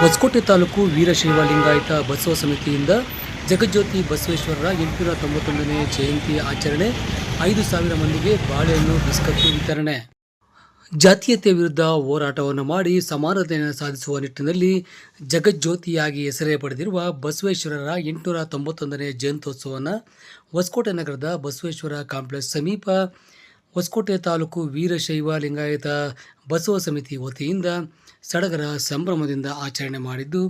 ಹೊಸಕೋಟೆ ತಾಲೂಕು ವೀರಶೈವ ಲಿಂಗಾಯತ ಬಸವ ಸಮಿತಿಯಿಂದ ಜಗಜ್ಯೋತಿ ಬಸವೇಶ್ವರರ ಎಂಟುನೂರ ತೊಂಬತ್ತೊಂದನೇ ಜಯಂತಿ ಆಚರಣೆ ಐದು ಸಾವಿರ ಮಂದಿಗೆ ಬಾಳೆಹಣ್ಣು, ಬಿಸ್ಕತ್ತು ವಿತರಣೆ. ಜಾತೀಯತೆ ವಿರುದ್ಧ ಹೋರಾಟವನ್ನು ಮಾಡಿ ಸಮಾನತೆಯನ್ನು ಸಾಧಿಸುವ ನಿಟ್ಟಿನಲ್ಲಿ ಜಗಜ್ಯೋತಿಯಾಗಿ ಹೆಸರೇ ಪಡೆದಿರುವ ಬಸವೇಶ್ವರರ ಎಂಟುನೂರ ತೊಂಬತ್ತೊಂದನೇ ಜಯಂತ್ಯೋತ್ಸವವನ್ನು ಹೊಸಕೋಟೆ ನಗರದ ಬಸವೇಶ್ವರ ಕಾಂಪ್ಲೆಕ್ಸ್ ಸಮೀಪ ಹೊಸಕೋಟೆ ತಾಲೂಕು ವೀರಶೈವ ಲಿಂಗಾಯತ ಬಸವ ಸಮಿತಿ ವತಿಯಿಂದ ಸಡಗರ ಸಂಭ್ರಮದಿಂದ ಆಚರಣೆ ಮಾಡಿದ್ದು,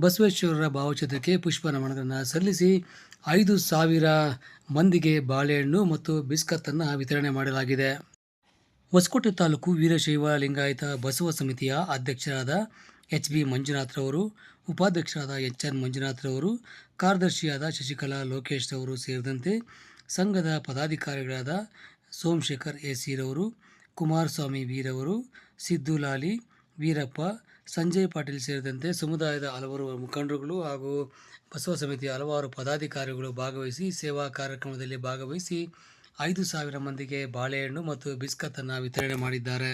ಬಸವೇಶ್ವರರ ಭಾವಚಿತ್ರಕ್ಕೆ ಪುಷ್ಪ ನಮನಗಳನ್ನು ಸಲ್ಲಿಸಿ ಐದು ಸಾವಿರ ಮಂದಿಗೆ ಬಾಳೆಹಣ್ಣು ಮತ್ತು ಬಿಸ್ಕತ್ತನ್ನು ವಿತರಣೆ ಮಾಡಲಾಗಿದೆ. ಹೊಸಕೋಟೆ ತಾಲೂಕು ವೀರಶೈವ ಲಿಂಗಾಯತ ಬಸವ ಸಮಿತಿಯ ಅಧ್ಯಕ್ಷರಾದ ಎಚ್ ಬಿ ಮಂಜುನಾಥ್ರವರು ಉಪಾಧ್ಯಕ್ಷರಾದ ಎಚ್ ಎನ್ ಮಂಜುನಾಥ್ರವರು ಕಾರ್ಯದರ್ಶಿಯಾದ ಶಶಿಕಲಾ ಲೋಕೇಶ್ ರವರು ಸೇರಿದಂತೆ ಸಂಘದ ಪದಾಧಿಕಾರಿಗಳಾದ ಸೋಮಶೇಖರ್ ಎ ಸಿರವರು ಕುಮಾರಸ್ವಾಮಿ ವೀರವರು, ಸಿದ್ದು ಲಾಲಿ, ವೀರಪ್ಪ, ಸಂಜಯ್ ಪಾಟೀಲ್ ಸೇರಿದಂತೆ ಸಮುದಾಯದ ಹಲವಾರು ಮುಖಂಡರುಗಳು ಹಾಗೂ ಬಸವ ಸಮಿತಿಯ ಹಲವಾರು ಪದಾಧಿಕಾರಿಗಳು ಭಾಗವಹಿಸಿ ಸೇವಾ ಕಾರ್ಯಕ್ರಮದಲ್ಲಿ ಭಾಗವಹಿಸಿ ಐದು ಸಾವಿರ ಮಂದಿಗೆ ಬಾಳೆಹಣ್ಣು ಮತ್ತು ಬಿಸ್ಕತ್ತನ್ನು ವಿತರಣೆ ಮಾಡಿದ್ದಾರೆ.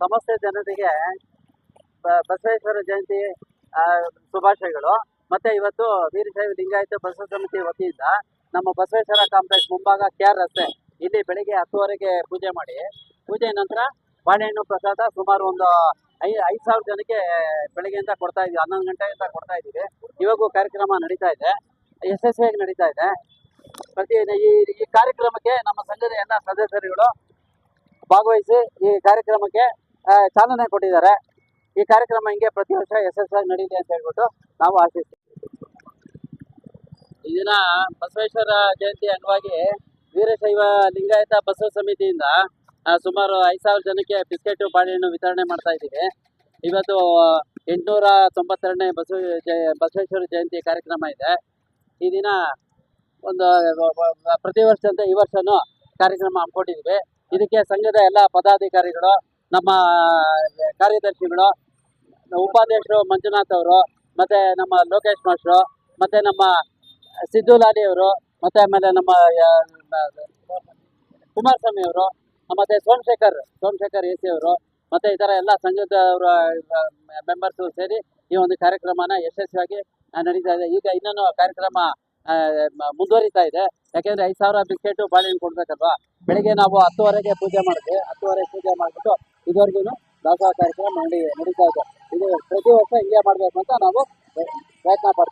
ಸಮಸ್ತ ಜನತೆಗೆ ಬಸವೇಶ್ವರ ಜಯಂತಿ ಶುಭಾಶಯಗಳು. ಮತ್ತೆ ಇವತ್ತು ವೀರಶೈವ ಲಿಂಗಾಯತ ಬಸವ ಸಮಿತಿ ವತಿಯಿಂದ ನಮ್ಮ ಬಸವೇಶ್ವರ ಕಾಂಪ್ಲೆಕ್ಸ್ ಮುಂಭಾಗ ಕೆ ಆರ್ ರಸ್ತೆ. ಇಲ್ಲಿ ಬೆಳಿಗ್ಗೆ ಹತ್ತುವರೆಗೆ ಪೂಜೆ ಮಾಡಿ. ಪೂಜೆ ನಂತರ ಬಾಳೆಹಣ್ಣು ಪ್ರಸಾದ ಸುಮಾರು ಒಂದು ಐ, ಐದು ಸಾವಿರ ಜನಕ್ಕೆ ಬೆಳಗ್ಗೆಯಿಂದ ಕೊಡ್ತಾ ಇದೀವಿ. ಹನ್ನೊಂದು ಗಂಟೆಯಿಂದ ಕೊಡ್ತಾ ಇದ್ದೀವಿ. ಇವಾಗೂ ಕಾರ್ಯಕ್ರಮ ನಡೀತಾ ಇದೆ. ಯಶಸ್ವಿಯಾಗಿ ನಡೀತಾ ಇದೆ. ಪ್ರತಿ ಈ ಈ ಕಾರ್ಯಕ್ರಮಕ್ಕೆ ನಮ್ಮ ಸಂಘದ ಎಲ್ಲ ಸದಸ್ಯರುಗಳು ಭಾಗವಹಿಸಿ ಈ ಕಾರ್ಯಕ್ರಮಕ್ಕೆ ಚಾಲನೆ ಕೊಟ್ಟಿದ್ದಾರೆ. ಈ ಕಾರ್ಯಕ್ರಮ ಹಿಂಗೆ ಪ್ರತಿ ವರ್ಷ ಯಶಸ್ವಿಯಾಗಿ ನಡೀಲಿ ಅಂತ ಹೇಳ್ಬಿಟ್ಟು ನಾವು ಆಶಿಸ್ತೀವಿ. ಈ ದಿನ ಬಸವೇಶ್ವರ ಜಯಂತಿ ಅಂಗವಾಗಿ ವೀರಶೈವ ಲಿಂಗಾಯತ ಬಸವ ಸಮಿತಿಯಿಂದ ಸುಮಾರು ಐದು ಸಾವಿರ ಜನಕ್ಕೆ ಬಿಸ್ಕೆಟ್ ಬಾಳೆಹಣ್ಣು ವಿತರಣೆ ಮಾಡ್ತಾ ಇದ್ದೀವಿ. ಇವತ್ತು ಎಂಟುನೂರ ತೊಂಬತ್ತೆರಡನೇ ಬಸವ ಜಯ, ಬಸವೇಶ್ವರ ಜಯಂತಿ ಕಾರ್ಯಕ್ರಮ ಇದೆ. ಈ ದಿನ ಒಂದು ಪ್ರತಿ ವರ್ಷ ವರ್ಷದಂತೆ ಈ ವರ್ಷನೂ ಕಾರ್ಯಕ್ರಮ ಹಮ್ಮಿಕೊಂಡಿದ್ವಿ. ಇದಕ್ಕೆ ಸಂಘದ ಎಲ್ಲ ಪದಾಧಿಕಾರಿಗಳು, ನಮ್ಮ ಕಾರ್ಯದರ್ಶಿಗಳು, ಉಪಾಧ್ಯಕ್ಷರು ಮಂಜುನಾಥ್ ಅವರು, ಮತ್ತೆ ನಮ್ಮ ಲೋಕೇಶ್ ಮಾಸ್ಟ್ರು, ಮತ್ತೆ ನಮ್ಮ ಸಿದ್ದು ಲಾಲಿ ಅವರು, ಮತ್ತೆ ಆಮೇಲೆ ನಮ್ಮ ಕುಮಾರಸ್ವಾಮಿ ಅವರು, ಮತ್ತೆ ಸೋಮಶೇಖರ್ ಸೋಮಶೇಖರ್ ಎ ಸಿ ಅವರು, ಮತ್ತೆ ಈ ಥರ ಎಲ್ಲ ಸಂಘದವರ ಮೆಂಬರ್ಸು ಸೇರಿ ಈ ಒಂದು ಕಾರ್ಯಕ್ರಮನ ಯಶಸ್ವಿಯಾಗಿ ನಡೀತಾ ಇದೆ. ಈಗ ಇನ್ನೊಂದು ಕಾರ್ಯಕ್ರಮ ಮುಂದುವರಿತಾ ಇದೆ. ಯಾಕೆಂದ್ರೆ ಐದು ಸಾವಿರ ಬಿಸ್ಕೆಟು ಬಾಳೆಹಣ್ಣು ಕೊಡ್ಬೇಕಲ್ವಾ? ಬೆಳಿಗ್ಗೆ ನಾವು ಹತ್ತುವರೆಗೆ ಪೂಜೆ ಮಾಡಿದ್ವಿ. ಹತ್ತುವರೆಗೆ ಪೂಜೆ ಮಾಡಿಬಿಟ್ಟು ಇದುವರೆಗೂ ದಾಸೋಹ ಕಾರ್ಯಕ್ರಮ ಮಾಡಿ ನಡೀತಾ ಇದೆ. ಇದು ಪ್ರತಿ ವರ್ಷ ಹಿಂಗೆ ಮಾಡಬೇಕು ಅಂತ ನಾವು ಪ್ರಯತ್ನ ಪಡ್ತೀವಿ